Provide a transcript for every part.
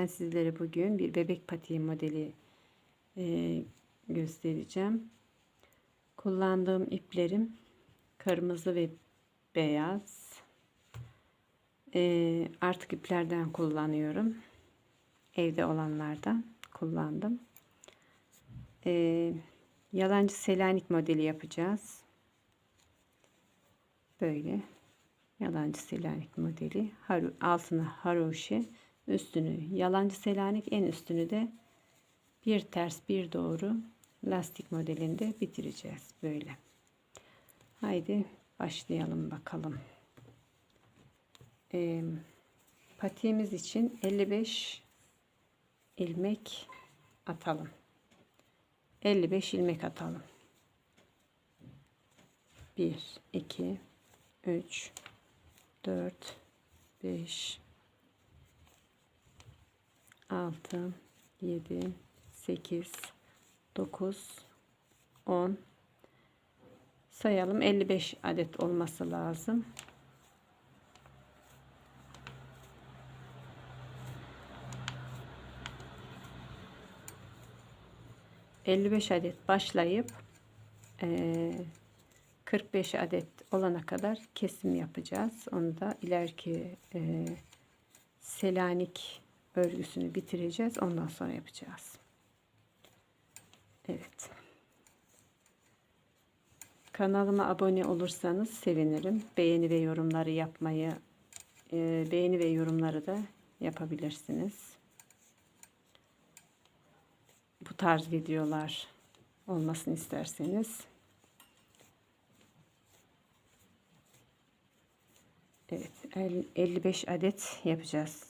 Ben sizlere bugün bir bebek patiği modeli e, göstereceğim. Kullandığım iplerim kırmızı ve beyaz. E, artık iplerden kullanıyorum. Evde olanlardan kullandım. E, yalancı selanik modeli yapacağız. Böyle yalancı selanik modeli. Haru, altına haroşi üstünü yalancı selanik en üstünü de bir ters bir doğru lastik modelinde bitireceğiz böyle. Haydi başlayalım bakalım. Ee, patiğimiz için 55 ilmek atalım. 55 ilmek atalım. 1 2 3 4 5 6 7 8 9 10 sayalım 55 adet olması lazım. ...55 adet başlayıp... E, ...45 adet olana kadar kesim yapacağız. Onu da ileriki... E, ...Selanik örgüsünü bitireceğiz. Ondan sonra yapacağız. Evet. Kanalıma abone olursanız sevinirim. Beğeni ve yorumları yapmayı e, beğeni ve yorumları da yapabilirsiniz. Bu tarz videolar olmasını isterseniz. Evet 55 adet yapacağız.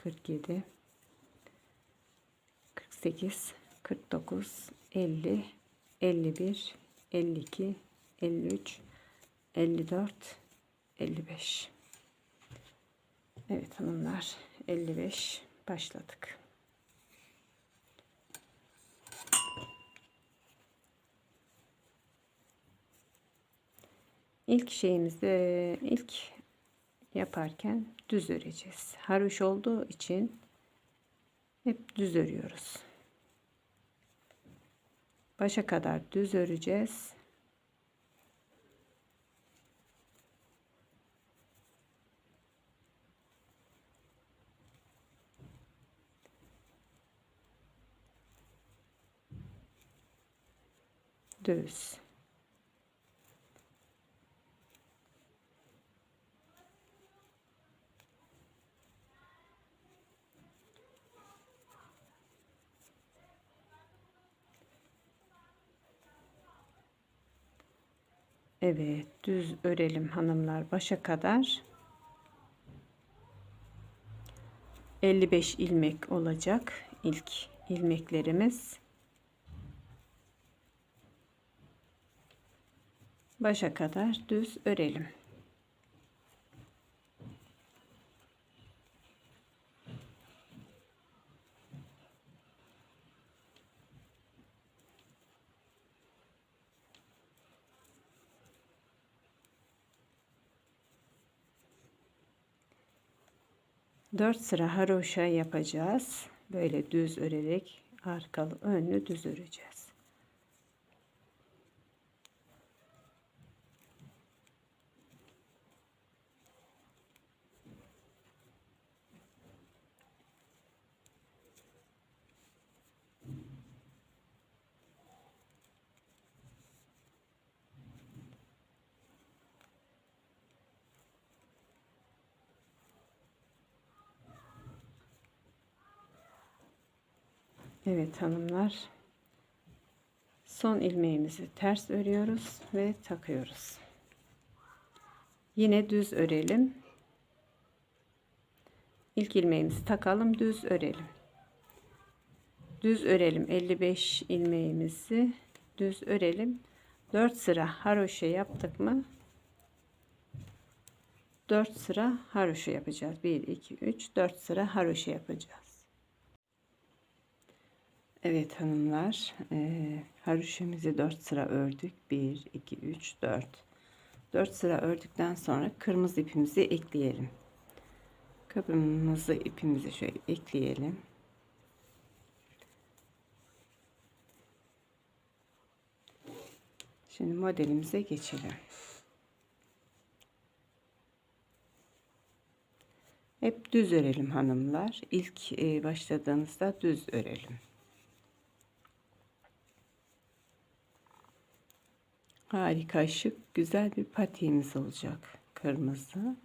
47 48 49 50 51 52 53 54 55 Evet hanımlar 55 başladık. İlk şeyimizde ilk yaparken düz öreceğiz. Haroş olduğu için hep düz örüyoruz. Başa kadar düz öreceğiz. Düz. Evet düz örelim hanımlar başa kadar. 55 ilmek olacak ilk ilmeklerimiz. Başa kadar düz örelim 4 sıra haroşa yapacağız. Böyle düz örerek arkalı önlü düz öreceğiz. Evet hanımlar. Son ilmeğimizi ters örüyoruz ve takıyoruz. Yine düz örelim. İlk ilmeğimizi takalım, düz örelim. düz örelim 55 ilmeğimizi düz örelim 4 sıra haroşa yaptık mı 4 sıra haroşa yapacağız 1 2 3 4 sıra haroşa yapacağız Evet hanımlar e, haroşamızı 4 sıra ördük 1 2 3 4 4 sıra ördükten sonra kırmızı ipimizi ekleyelim kırmızı ipimizi şöyle ekleyelim Şimdi modelimize geçelim. Hep düz örelim hanımlar. İlk e, başladığınızda düz örelim. Harika şık güzel bir patiğimiz olacak. Kırmızı.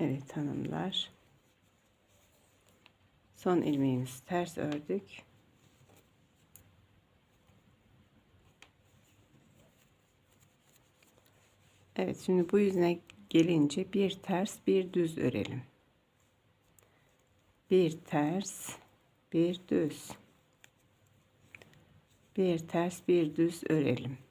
Evet hanımlar. Son ilmeğimizi ters ördük. Evet şimdi bu yüzüne gelince bir ters bir düz örelim. Bir ters bir düz. Bir ters bir düz örelim.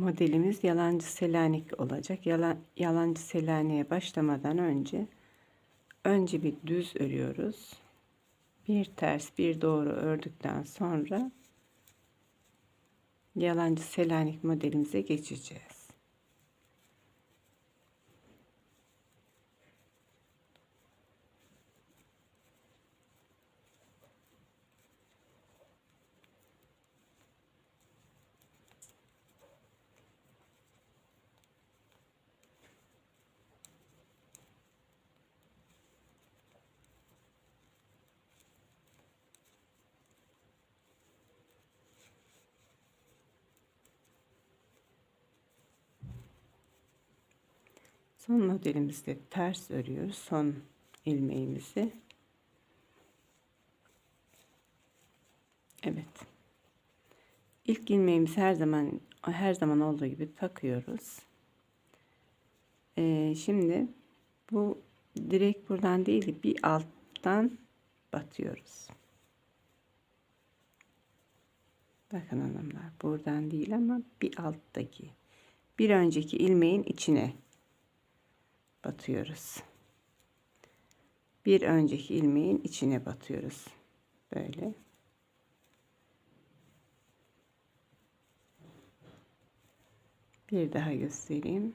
Modelimiz yalancı selanik olacak. Yalan, yalancı selaniğe başlamadan önce önce bir düz örüyoruz. Bir ters bir doğru ördükten sonra yalancı selanik modelimize geçeceğiz. Son modelimizde ters örüyoruz. Son ilmeğimizi. Evet. İlk ilmeğimizi her zaman her zaman olduğu gibi takıyoruz. Ee, şimdi bu direkt buradan değil bir alttan batıyoruz. Bakın hanımlar buradan değil ama bir alttaki bir önceki ilmeğin içine batıyoruz. Bir önceki ilmeğin içine batıyoruz. Böyle. Bir daha göstereyim.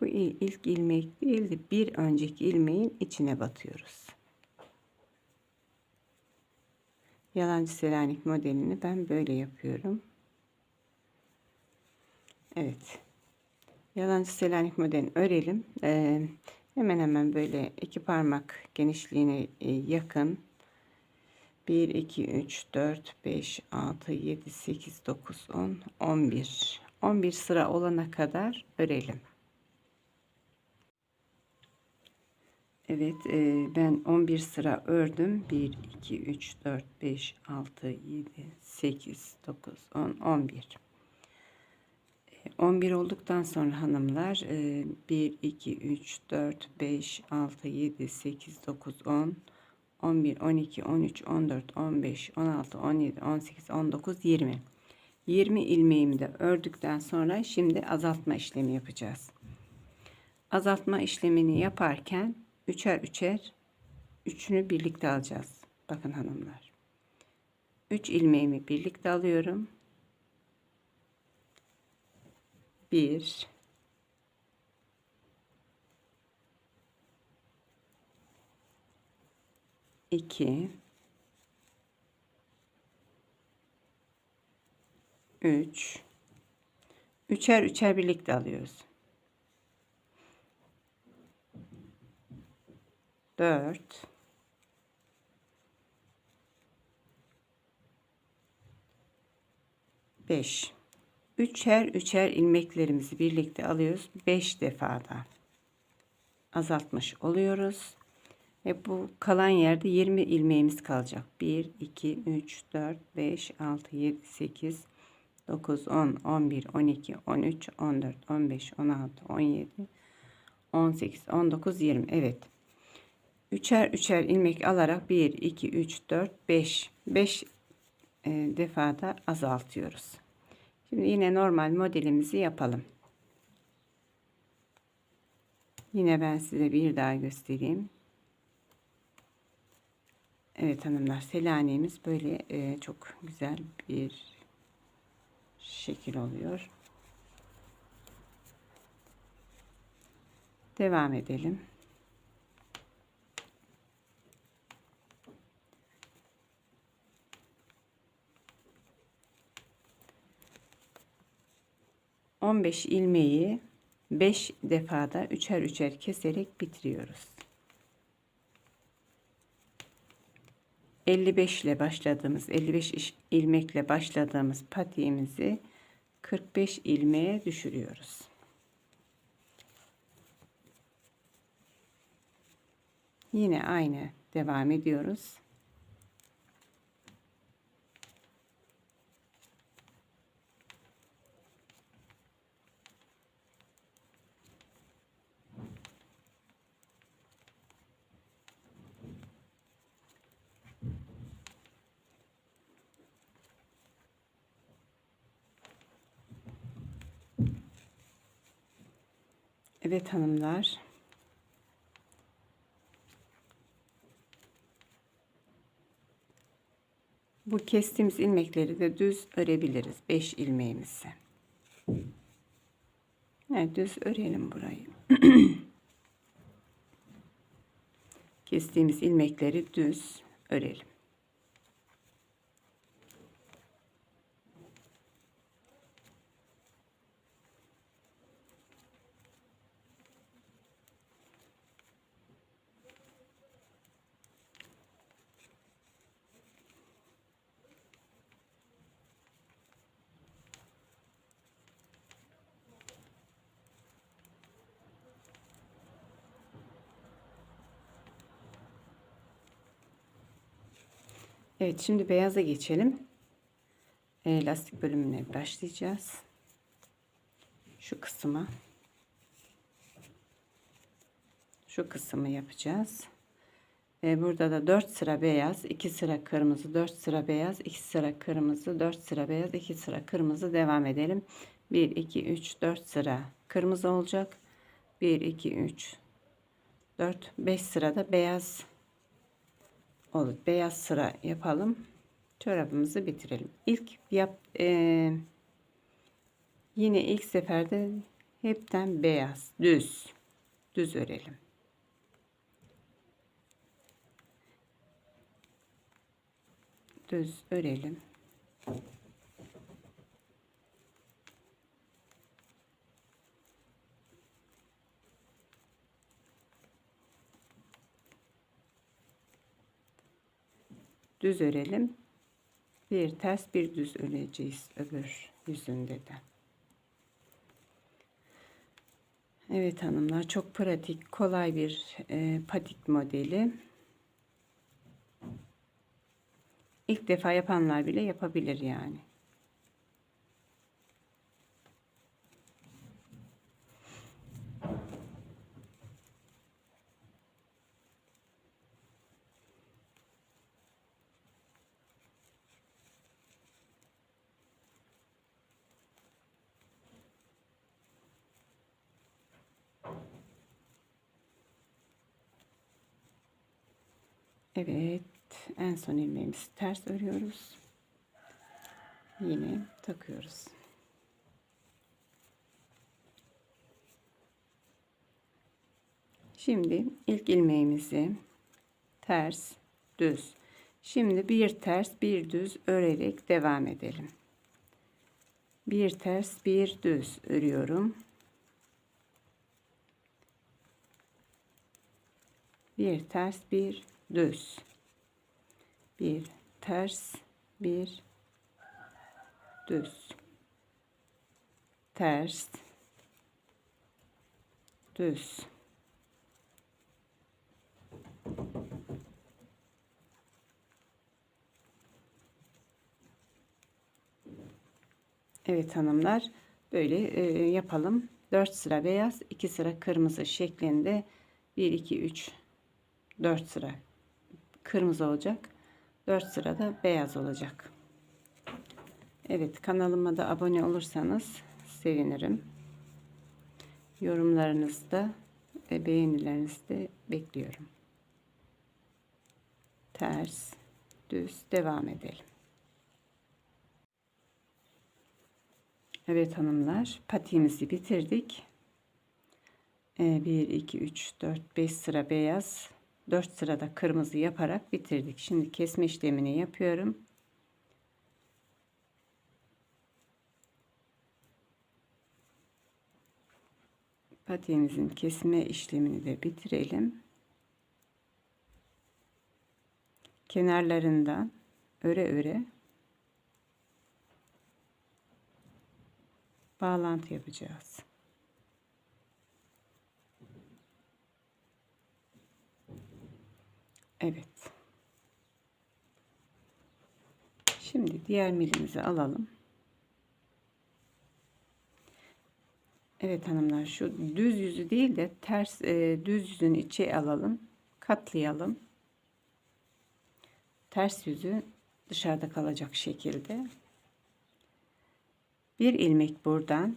Bu ilk ilmek değildi. Bir önceki ilmeğin içine batıyoruz. Yalancı Selanik modelini ben böyle yapıyorum. Evet. Yalancı Selanik modelini örelim. Ee, hemen hemen böyle iki parmak genişliğine e, yakın 1, 2, 3, 4, 5, 6, 7, 8, 9, 10, 11. 11 sıra olana kadar örelim. Evet e, ben 11 sıra ördüm. 1, 2, 3, 4, 5, 6, 7, 8, 9, 10, 11. 11 olduktan sonra hanımlar 1, 2, 3, 4, 5, 6, 7, 8, 9, 10, 11, 12, 13, 14, 15, 16, 17, 18, 19, 20. 20 ilmeğimi de ördükten sonra şimdi azaltma işlemi yapacağız. Azaltma işlemini yaparken üçer üçer üçünü birlikte alacağız. Bakın hanımlar. 3 ilmeğimi birlikte alıyorum. 1 2 3 üçer üçer birlikte alıyoruz. 4 5 üçer üçer ilmeklerimizi birlikte alıyoruz. 5 defada azaltmış oluyoruz. Ve bu kalan yerde 20 ilmeğimiz kalacak. 1, 2, 3, 4, 5, 6, 7, 8, 9, 10, 11, 12, 13, 14, 15, 16, 17, 18, 19, 20. Evet. Üçer üçer ilmek alarak 1, 2, 3, 4, 5. 5 defada azaltıyoruz. Şimdi yine normal modelimizi yapalım. Yine ben size bir daha göstereyim. Evet hanımlar selanemiz böyle e, çok güzel bir şekil oluyor. Devam edelim. On beş ilmeği beş defada üçer üçer keserek bitiriyoruz. 55 ile başladığımız 55 ilmekle başladığımız patiğimizi 45 ilmeğe düşürüyoruz. Yine aynı devam ediyoruz. Evet hanımlar. Bu kestiğimiz ilmekleri de düz örebiliriz. 5 ilmeğimizi. Evet düz örelim burayı. kestiğimiz ilmekleri düz örelim. Evet şimdi beyaza geçelim. E, lastik bölümüne başlayacağız. Şu kısmı. Şu kısmı yapacağız. E, burada da 4 sıra beyaz, 2 sıra kırmızı, 4 sıra beyaz, 2 sıra kırmızı, 4 sıra beyaz, 2 sıra kırmızı devam edelim. 1, 2, 3, 4 sıra kırmızı olacak. 1, 2, 3, 4, 5 sırada beyaz olur. Beyaz sıra yapalım. Çorabımızı bitirelim. İlk yap e, yine ilk seferde hepten beyaz düz düz örelim. Düz örelim. Düz örelim. Bir ters bir düz öreceğiz öbür yüzünde de. Evet hanımlar çok pratik kolay bir e, patik modeli. İlk defa yapanlar bile yapabilir yani. Evet, en son ilmeğimizi ters örüyoruz. Yine takıyoruz. Şimdi ilk ilmeğimizi ters, düz. Şimdi bir ters, bir düz örerek devam edelim. Bir ters, bir düz örüyorum. Bir ters, bir düz. Bir ters. Bir düz. Ters. Düz. Evet hanımlar böyle e, yapalım. 4 sıra beyaz 2 sıra kırmızı şeklinde. 1 2 3 4 sıra kırmızı olacak. 4 sırada beyaz olacak. Evet kanalıma da abone olursanız sevinirim. Yorumlarınızı da ve beğenilerinizi de bekliyorum. Ters, düz devam edelim. Evet hanımlar patiğimizi bitirdik. 1, 2, 3, 4, 5 sıra beyaz 4 sırada kırmızı yaparak bitirdik. Şimdi kesme işlemini yapıyorum. Patiğimizin kesme işlemini de bitirelim. Kenarlarından öre öre bağlantı yapacağız. Evet. Şimdi diğer milimizi alalım. Evet hanımlar şu düz yüzü değil de ters e, düz yüzün içe alalım. Katlayalım. Ters yüzü dışarıda kalacak şekilde. Bir ilmek buradan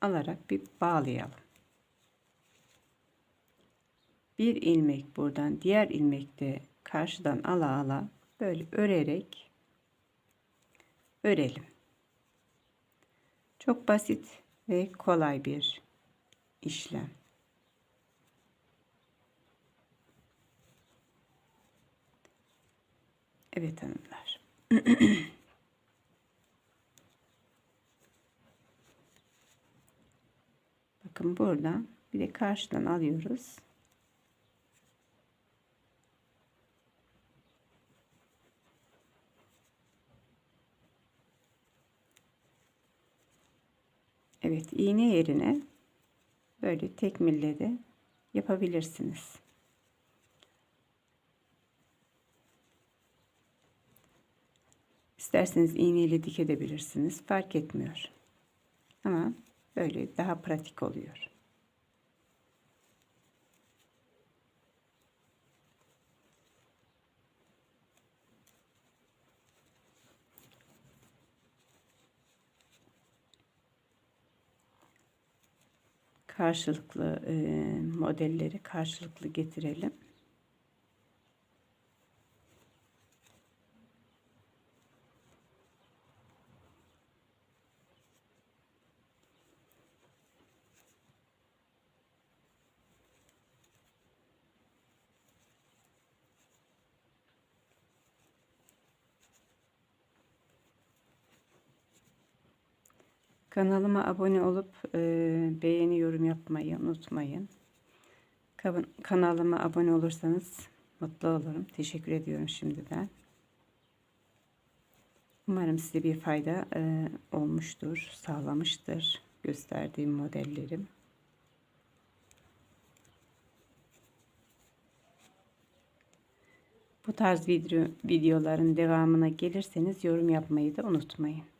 alarak bir bağlayalım bir ilmek buradan diğer ilmekte karşıdan ala ala böyle örerek örelim. Çok basit ve kolay bir işlem. Evet hanımlar. Bakın buradan bir de karşıdan alıyoruz. Evet iğne yerine böyle tekmille de yapabilirsiniz. İsterseniz iğneyle dikebilirsiniz. Fark etmiyor. Ama böyle daha pratik oluyor. Karşılıklı e, modelleri karşılıklı getirelim. Kanalıma abone olup e, beğeni yorum yapmayı unutmayın. Kanalıma abone olursanız mutlu olurum. Teşekkür ediyorum şimdiden. Umarım size bir fayda e, olmuştur, sağlamıştır gösterdiğim modellerim. Bu tarz video, videoların devamına gelirseniz yorum yapmayı da unutmayın.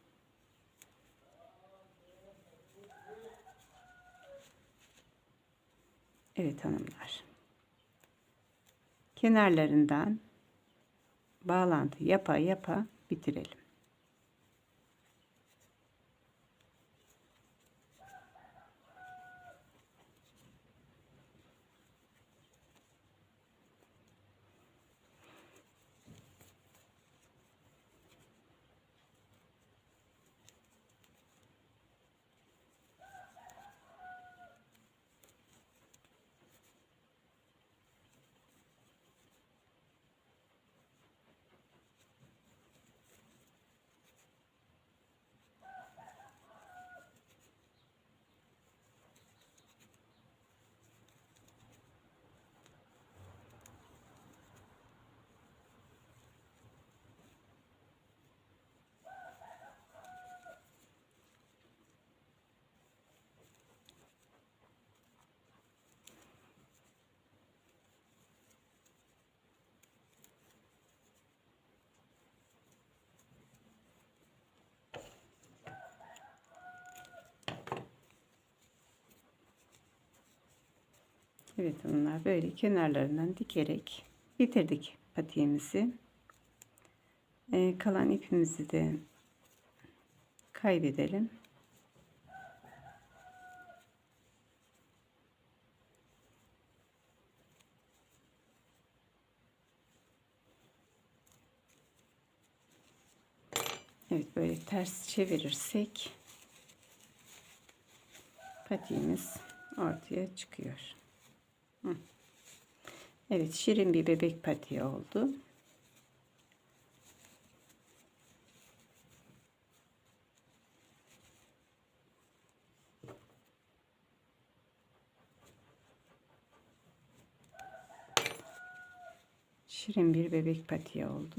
Evet hanımlar. Kenarlarından bağlantı yapa yapa bitirelim. Evet bunlar böyle kenarlarından dikerek bitirdik patiğimizi. Ee, kalan ipimizi de kaybedelim. Evet böyle ters çevirirsek patiğimiz ortaya çıkıyor. Evet şirin bir bebek patiği oldu. Şirin bir bebek patiği oldu.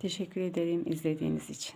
Teşekkür ederim izlediğiniz için.